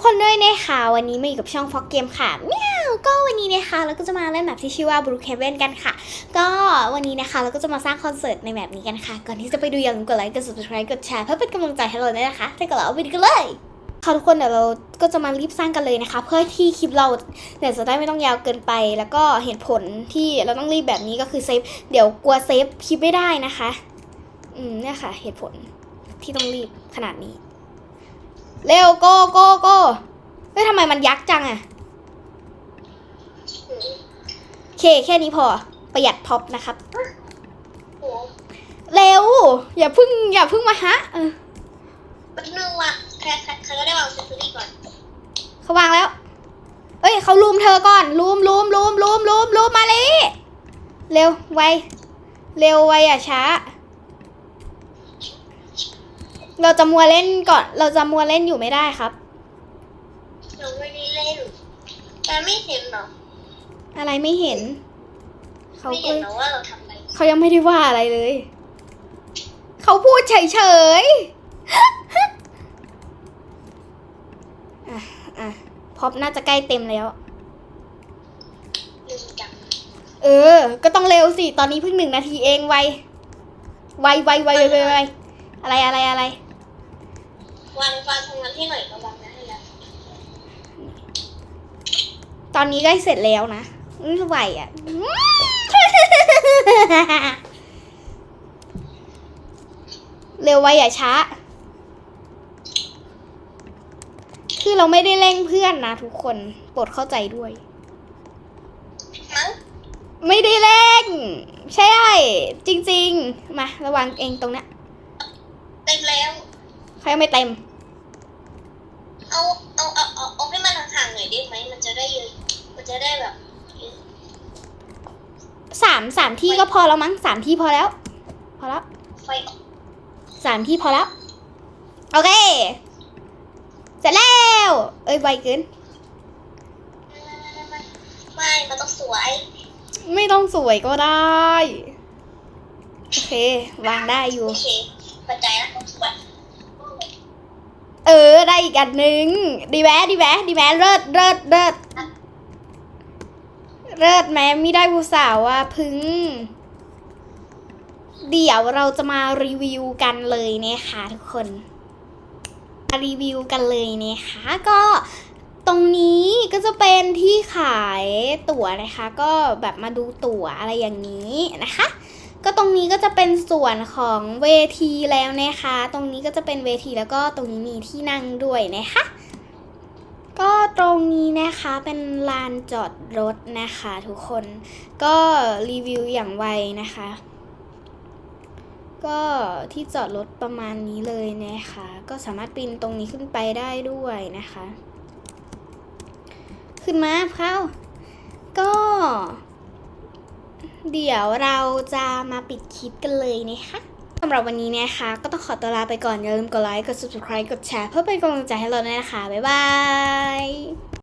กคนด้วยนะคะวันนี้มาอยู่กับช่องฟ็อกเกมค่ะเมียวก็วันนี้นะคะเราก็จะมาเล่นแบบที่ชื่อว่า Blue Heaven กันค่ะ ก็วันนี้นะคะเราก็จะมาสร้างคอนเสิร์ตในแบบนี้กันค่ะ ก่อนที่จะไปดูอย่าลืมกดไลค์กด subscribe กดแชร์เพื่อเป็นกำลังใจให้เราด้วยนะคะถ้าเกิดเราเอาไปดูกันเลยค่ะทุกคนเดี๋ยวเราก็จะมารีบสร้างกันเลยนะคะ เพื่อที่คลิปเราเนี่ยจะได้ไม่ต้องยาวเกินไป แล้วก็เหตุผลที่เราต้องรีบแบบนี้ก็คือเซฟเดี๋ยวกลัวเซฟคลิปไม่ได้นะคะ อืมเนี่ยค่ะเหตุผลที่ต้องรีบขนาดนี้ เร็วโกโกโกเฮ้ยทำไมมันยักษ์จังอะโอเคแค่นี้พอประหยัดพ็อปนะครับโอ้เร็ว อย่าเพึ่งอย่าเพึ่งมาฮะเออแป๊บนึงว่ะใครใครใครก็ได้วางเซนซูรี่ก่อนเขาวางแล้ว เอ้ยเขาลุมเธอก่อนลุมลุมลุมลุมลุมลุมมาเลยเร็วไวเร็วไวอย่าช้า เราจะมัวเล่นก่อน เราจะมัวเล่นอยู่ไม่ได้ครับเราไม่ได้เล่นแต่ไม่เห็นเหรออะไรไม่เห็น เขาไม่ก็เห็นเหรอว่าเราทำอะไรเขายังไม่ได้ว่าอะไรเลย เขาพูดเฉยๆ อะอะพอบน่าจะใกล้เต็มแล้ว ลืมจังเออ ก็ต้องเร็วสิ ตอนนี้เพิ่งหนึ่งนาทีเองไว ไวไวไวไวไวไวอะไรอะไรอะไร วางวางตรงนั้นให้หน่อยก็วางนะให้แล้วตอนนี้ใกล้เสร็จแล้วนะอื้อไหวอะ เร็วไวอย่าช้า คือเราไม่ได้เร่งเพื่อนนะทุกคนโปรดเข้าใจด้วยมั้งไม่ได้เร่ง ใช่ จริง ๆ มา ระวังเองตรงเนี้ยเต็มแล้ว เขายังไม่เต็ม เอาเอาเอาเอาเอาให้มันห่างๆหน่อยได้ไหมมันจะได้เยอะมันจะได้แบบเยอะสามสามที่ก็พอแล้วมั้งสามที่พอแล้ว พอแล้วไฟออกสามที่พอแล้ว โอเค เสร็จแล้ว เอ้ยไวเกิน ไม่มันต้องสวยไม่ต้องสวยก็ได้ โอเค วางได้อยู่ โอเคเข้าใจแล้วต้องสวยเออได้อีกอันหนึ่งดีแวะดีแวะดีแวะเลิศเลิศเลิศเลิศแม้ไม่ได้ผู้สาวว่าพึงเดี๋ยวเราจะมารีวิวกันเลยนะคะทุกคนมารีวิวกันเลยนะคะก็ตรงนี้ก็จะเป็นที่ขายตั๋วนะคะ ก็แบบมาดูตั๋วอะไรอย่างนี้นะคะ ตรงนี้ก็จะเป็นส่วนของเวทีแล้วนะคะ ตรงนี้ก็จะเป็นเวทีแล้วก็ตรงนี้มีที่นั่งด้วยนะคะ ก็ตรงนี้นะคะเป็นลานจอดรถนะคะทุกคน ก็รีวิวอย่างไวนะคะ ก็ที่จอดรถประมาณนี้เลยนะคะ ก็สามารถปีนตรงนี้ขึ้นไปได้ด้วยนะคะ ขึ้นมาเข้า ก็ เดี๋ยวเราจะมาปิดคลิปกันเลยนะคะสำหรับวันนี้นะคะ ก็ต้องขอตัวลาไปก่อน อย่าลืมกดไลค์ กด subscribe กดแชร์ เพื่อเป็นกำลังใจให้เราด้วยนะคะ บ๊ายบาย